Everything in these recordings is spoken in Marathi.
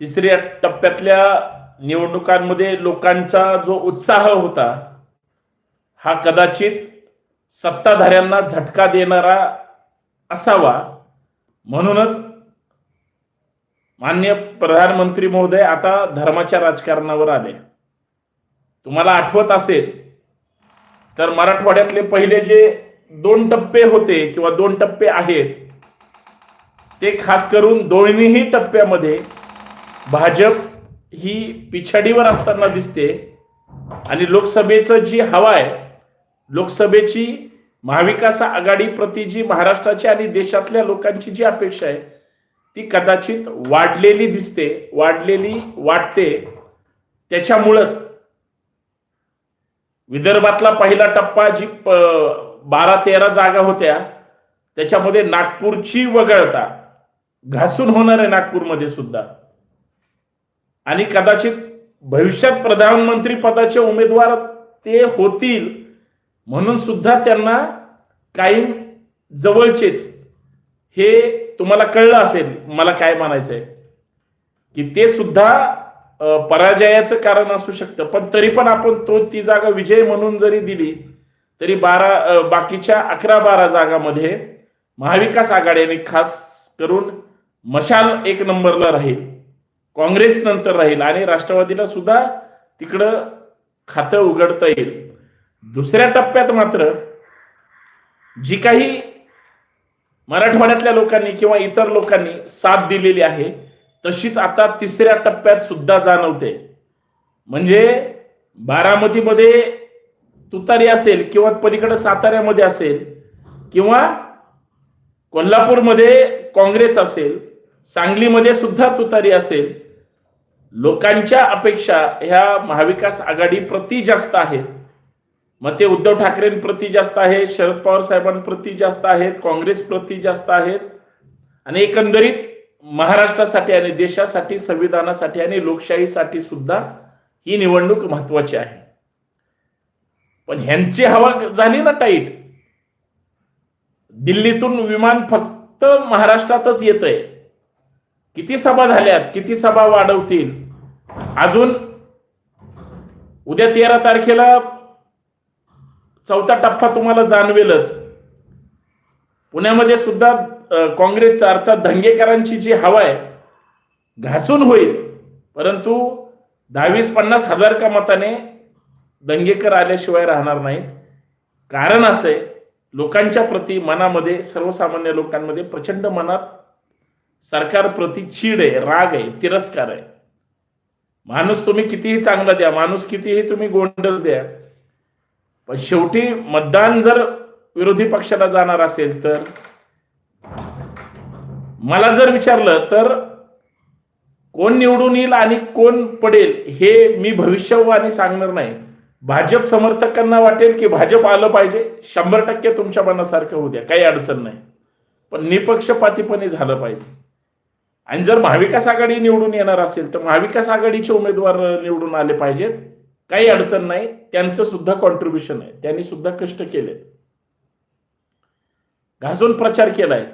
तिसऱ्या टप्प्यातल्या निवडणुकांमध्ये लोकांचा जो उत्साह होता हा कदाचित सत्ताधाऱ्यांना झटका देणारा असावा. म्हणूनच मान्य प्रधानमंत्री महोदय आता धर्माच्या राजकारणावर आले. तुम्हाला आठवत असेल तर मराठवाड्यातले पहिले जे दोन टप्पे होते किंवा दोन टप्पे आहेत ते खास करून दोन्हीही टप्प्यामध्ये भाजप ही पिछाडीवर असताना दिसते आणि लोकसभेचं जी हवा आहे लोकसभेची महाविकास आघाडी प्रति जी महाराष्ट्राची आणि देशातल्या लोकांची जी अपेक्षा आहे ती कदाचित वाढलेली दिसते वाढलेली वाटते. त्याच्यामुळंच विदर्भातला पहिला टप्पा जी बारा तेरा जागा होत्या त्याच्यामध्ये नागपूरची वगळता घासून होणार आहे नागपूरमध्ये सुद्धा. आणि कदाचित भविष्यात प्रधानमंत्री पदाचे उमेदवार ते होतील. म्हणून सुद्धा त्यांना काही जवळचेच हे तुम्हाला कळलं असेल मला काय म्हणायचंय. की ते सुद्धा पराजयाचं कारण असू शकतं. पण तरी पण आपण तो ती जागा विजय म्हणून जरी दिली तरी बारा बाकीच्या अकरा बारा जागामध्ये महाविकास आघाडीने खास करून मशाल एक नंबरला राहील. काँग्रेस नंतर राहील आणि राष्ट्रवादीला सुद्धा तिकडं खातं उघडता येईल. दुसऱ्या टप्प्यात मात्र जी काही मराठवाड्यातल्या लोकांनी किंवा इतर लोकांनी साथ दिलेली आहे तशीच आता तिसऱ्या टप्प्यात सुद्धा जाणवते. म्हणजे बारामतीमध्ये तुतारी असेल किंवा पलीकडे साताऱ्यामध्ये असेल किंवा कोल्हापूरमध्ये काँग्रेस असेल सांगलीमध्ये सुद्धा तुतारी असेल लोकांच्या अपेक्षा ह्या महाविकास आघाडी प्रति जास्त आहेत मग ते उद्धव ठाकरेंप्रती जास्त आहेत शरद पवार साहेबांप्रती जास्त आहेत काँग्रेस प्रती जास्त आहेत. आणि एकंदरीत महाराष्ट्रासाठी आणि देशासाठी संविधानासाठी आणि लोकशाहीसाठी सुद्धा ही निवडणूक महत्वाची आहे. पण ह्यांची हवा झाली ना टाईट. दिल्लीतून विमान फक्त महाराष्ट्रातच येत आहे किती सभा झाल्यात किती सभा वाढवतील? अजून उद्या तेरा तारखेला चौथा टप्पा तुम्हाला जाणवेलच. पुण्यामध्ये सुद्धा काँग्रेसचा अर्थात धंगेकरांची जी हवा आहे घासून होईल. परंतु दहावीस पन्नास हजार का मताने दंगेकर आल्याशिवाय राहणार नाहीत. कारण असं आहे लोकांच्या प्रती मनामध्ये सर्वसामान्य लोकांमध्ये प्रचंड मनात सरकारप्रती चीड आहे राग आहे तिरस्कार आहे. माणूस तुम्ही कितीही चांगला द्या माणूस कितीही तुम्ही गोंडस द्या पण शेवटी मतदान जर विरोधी पक्षाला जाणार असेल तर? मला जर विचारलं तर कोण निवडून येईल आणि कोण पडेल हे मी भविष्यवाणी सांगणार नाही. भाजप समर्थकांना वाटेल की भाजप आलं पाहिजे शंभर टक्के तुमच्या मनासारखं होऊ द्या काही अडचण नाही. पण निपक्षपातीपणे झालं पाहिजे. आणि जर महाविकास आघाडी निवडून येणार असेल तर महाविकास आघाडीचे उमेदवार निवडून आले पाहिजेत. काही अडचण नाही. त्यांचं सुद्धा कॉन्ट्रीब्युशन आहे. त्यांनी सुद्धा कष्ट केले घासून प्रचार केलाय.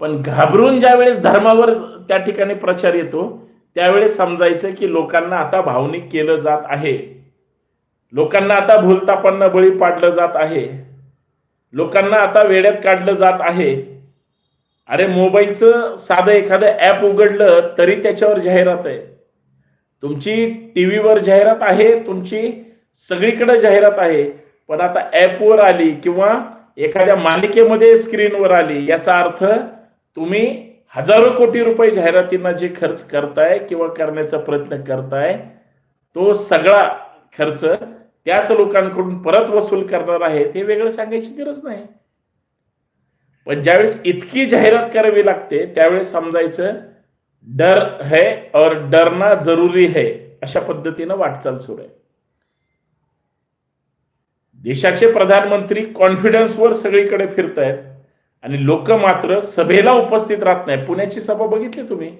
पण घाबरून ज्या वेळेस धर्मावर त्या ठिकाणी प्रचार येतो त्यावेळेस समजायचं की लोकांना आता भावनिक केलं जात आहे. लोकांना आता भूलतापांना बळी पाडलं जात आहे. लोकांना आता वेड्यात काढलं जात आहे. अरे मोबाईलचं साधं एखादं ऍप उघडलं तरी त्याच्यावर जाहिरात आहे. तुमची टीव्हीवर जाहिरात आहे तुमची सगळीकडे जाहिरात आहे. पण आता ऍपवर आली किंवा एखाद्या मालिकेमध्ये स्क्रीनवर आली याचा अर्थ तुम्ही हजारो कोटी रुपये जाहिरातींना जे खर्च करताय किंवा करण्याचा प्रयत्न करताय तो सगळा खर्च त्याच लोकांकडून परत वसूल करणार आहे हे वेगळं सांगायची गरज नाही. पण ज्यावेळेस इतकी जाहिरात करावी लागते त्यावेळेस समजायचं डर है और डरना जरुरी है अशा पद्धतीनं वाटचाल सुरू आहे. देशाचे प्रधानमंत्री कॉन्फिडन्सवर सगळीकडे फिरत आहेत आणि लोक मात्र सभेला उपस्थित राहत नाही पुण्याची सभा बघितली तुम्ही?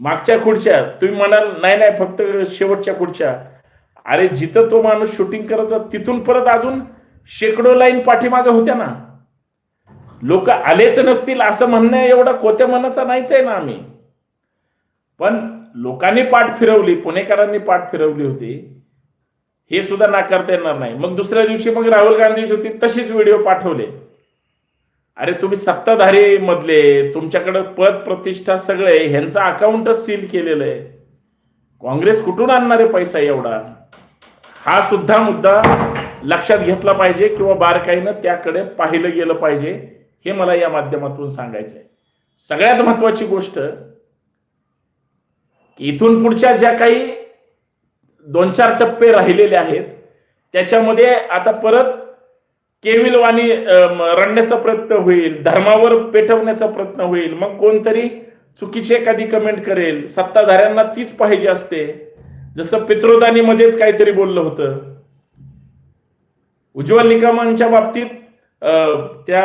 मागच्या खुर्च्या तुम्ही म्हणाल नाही नाही फक्त शेवटच्या खुर्च्या. अरे जिथं तो माणूस शूटिंग करत तिथून परत अजून शेकडो लाईन पाठीमागे होत्या ना. लोक आलेच नसतील असं म्हणणं एवढा कोत्या मनाचा नाहीच आहे ना आम्ही. पण लोकांनी पाठ फिरवली पुणेकरांनी पाठ फिरवली होती हे सुद्धा नाकारता येणार नाही. मग दुसऱ्या दिवशी मग राहुल गांधी होती तशीच व्हिडिओ पाठवले. अरे तुम्ही सत्ताधारी मधले तुमच्याकडे पद प्रतिष्ठा सगळे ह्यांचं अकाउंटच सील केलेलं आहे. काँग्रेस कुठून आणणार आहे पैसा एवढा? हा सुद्धा मुद्दा लक्षात घेतला पाहिजे किंवा बारकाईनं त्याकडे पाहिलं गेलं पाहिजे. हे मला या माध्यमातून सांगायचं आहे सगळ्यात महत्वाची गोष्ट इथून पुढच्या ज्या काही दोन चार टप्पे राहिलेले आहेत त्याच्यामध्ये आता परत केविलवाणी रडण्याचा प्रयत्न होईल धर्मावर पेटवण्याचा प्रयत्न होईल मग कोणतरी चुकीची एखादी कमेंट करेल सत्ताधाऱ्यांना तीच पाहिजे असते. जसं पित्रोदानीमध्येच काहीतरी बोललं होतं. उज्ज्वल निकमांच्या बाबतीत त्या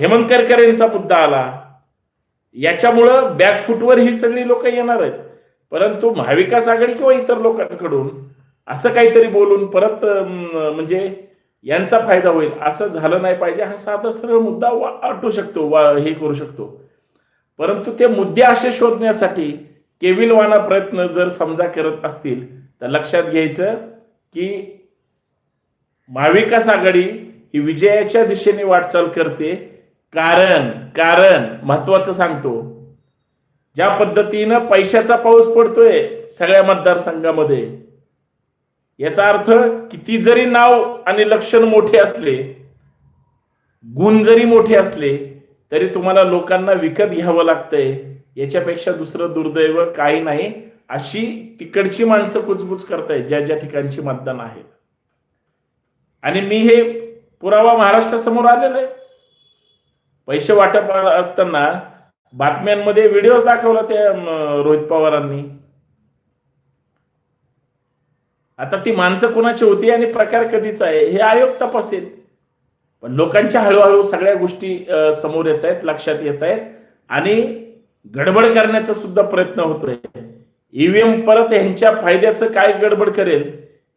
हेमंत करकरेंचा मुद्दा आला. याच्यामुळं बॅकफुटवर ही सगळी लोक येणार आहेत. परंतु महाविकास आघाडी किंवा इतर लोकांकडून असं काहीतरी बोलून परत म्हणजे यांचा फायदा होईल असं झालं नाही पाहिजे हा साधा सरळ मुद्दा वा- वाटू शकतो वा हे करू शकतो. परंतु ते मुद्दे असे शोधण्यासाठी केविलवाना प्रयत्न जर समजा करत असतील तर लक्षात घ्यायचं की महाविकास आघाडी ही विजयाच्या दिशेने वाटचाल करते. कारण कारण महत्वाचं सांगतो. ज्या पद्धतीनं पैशाचा पाऊस पडतोय सगळ्या मतदारसंघामध्ये याचा अर्थ किती जरी नाव आणि लक्षण मोठे असले गुण जरी मोठे असले तरी तुम्हाला लोकांना विकत घ्यावं लागतंय. याच्यापेक्षा दुसरं दुर्दैव काही नाही. अशी तिकडची माणसं कुचबुच करतायत ज्या ज्या ठिकाणची मतदान आहेत आणि मी हे पुरावा महाराष्ट्रासमोर आलेला आहे. पैसे वाटप असताना बातम्यांमध्ये व्हिडिओ दाखवला त्या रोहित पवारांनी. आता ती माणसं कोणाची होती आणि प्रकार कधीचा आहे हे आयोग तपासेल. पण लोकांच्या हळूहळू सगळ्या गोष्टी समोर येत आहेत लक्षात येत आहेत आणि गडबड करण्याचा सुद्धा प्रयत्न होतोय. ईव्हीएम परत यांच्या फायद्याचं काय गडबड करेल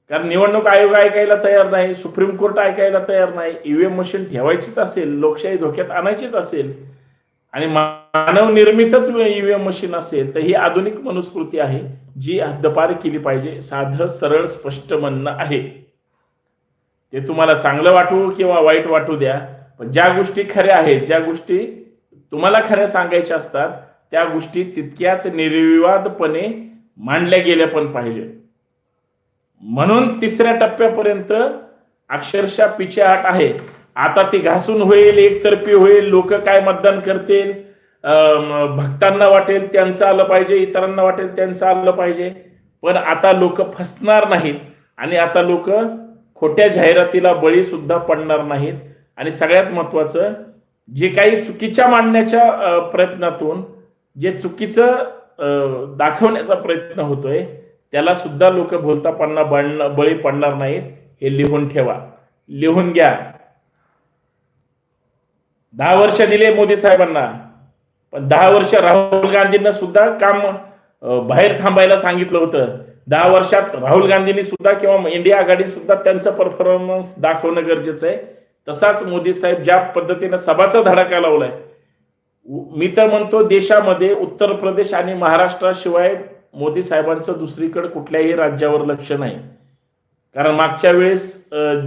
कारण निवडणूक आयोग ऐकायला तयार नाही सुप्रीम कोर्ट ऐकायला तयार नाही ईव्हीएम मशीन ठेवायचीच असेल लोकशाही धोक्यात आणायचीच असेल आणि मानव निर्मितच ईव्हीएम मशीन असेल तर ही आधुनिक मनुस्कृती आहे जी हद्दपार केली पाहिजे साधं सरळ स्पष्ट म्हणणं आहे. ते तुम्हाला चांगलं वाटू किंवा वाईट वाटू द्या पण ज्या गोष्टी खऱ्या आहेत ज्या गोष्टी तुम्हाला खऱ्या सांगायच्या असतात त्या गोष्टी तितक्याच निर्विवादपणे मांडल्या गेल्या पण पाहिजे म्हणून तिसऱ्या टप्प्यापर्यंत अक्षरशः पिछेहाट आहे. आता ती घासून होईल एकतर्फी होईल लोक काय मतदान करतील भक्तांना वाटेल त्यांचं आलं पाहिजे इतरांना वाटेल त्यांचं आलं पाहिजे. पण आता लोक फसणार नाहीत आणि आता लोक खोट्या जाहिरातीला बळी सुद्धा पडणार नाहीत. आणि सगळ्यात महत्वाचं जे काही चुकीच्या मांडण्याच्या प्रयत्नातून जे चुकीचं दाखवण्याचा प्रयत्न होतोय त्याला सुद्धा लोक बोलता बळण- बळी पडणार नाहीत. हे लिहून ठेवा. लिहून घ्या. दहा वर्ष दिले मोदी साहेबांना. पण दहा वर्ष राहुल गांधींना सुद्धा काम बाहेर थांबायला सांगितलं होतं. दहा वर्षात राहुल गांधींनी सुद्धा किंवा इंडिया आघाडी सुद्धा त्यांचा परफॉर्मन्स दाखवणं गरजेचं आहे. तसाच मोदी साहेब ज्या पद्धतीनं सभाचा धडाका लावलाय. मी तर म्हणतो देशामध्ये उत्तर प्रदेश आणि महाराष्ट्राशिवाय मोदी साहेबांचं दुसरीकडे कुठल्याही राज्यावर लक्ष नाही. कारण मागच्या वेळेस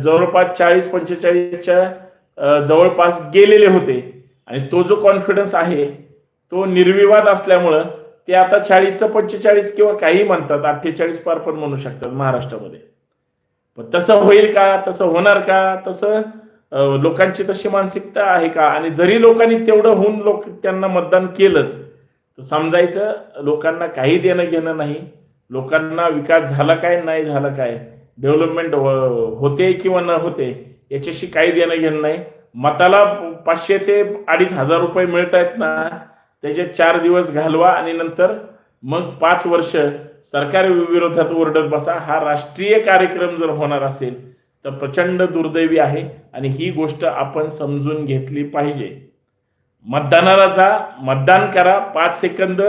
जवळपास चाळीस पंचेचाळीसच्या जवळपास गेलेले होते. आणि तो जो कॉन्फिडन्स आहे तो निर्विवाद असल्यामुळं ते आता चाळीसचं पंचेचाळीस किंवा काही म्हणतात अठ्ठेचाळीस पार पण म्हणू शकतात महाराष्ट्रामध्ये. पण तसं होईल का? तसं होणार का? तसं लोकांची तशी मानसिकता आहे का? आणि जरी लोकांनी तेवढं होऊन लोक त्यांना मतदान केलंच तर समजायचं लोकांना काही देणं घेणं नाही. लोकांना विकास झाला काय नाही झाला काय? डेव्हलपमेंट होते किंवा न होते याच्याशी काही देणं घेणं नाही. मताला पाचशे ते अडीच हजार रुपये मिळत आहेत ना त्याचे चार दिवस घालवा आणि नंतर मग पाच वर्ष सरकार विरोधात ओरडत बसा. हा राष्ट्रीय कार्यक्रम जर होणार असेल तर प्रचंड दुर्दैवी आहे आणि ही गोष्ट आपण समजून घेतली पाहिजे. मतदानाला जा मतदान करा पाच सेकंद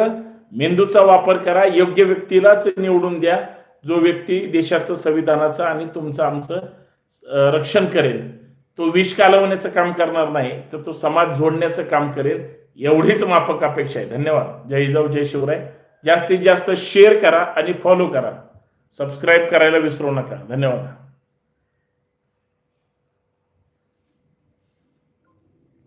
मेंदूचा वापर करा योग्य व्यक्तीलाच निवडून द्या जो व्यक्ती देशाचं संविधानाचं आणि तुमचं आमचं रक्षण करेल. तो विष कालवण्याचं काम करणार नाही तर तो समाज जोडण्याचं काम करेल एवढीच माफक अपेक्षा आहे. धन्यवाद. जय जाऊ जय शिवराय. जास्तीत जास्त शेअर करा आणि फॉलो करा. सबस्क्राईब करायला विसरू नका. धन्यवाद.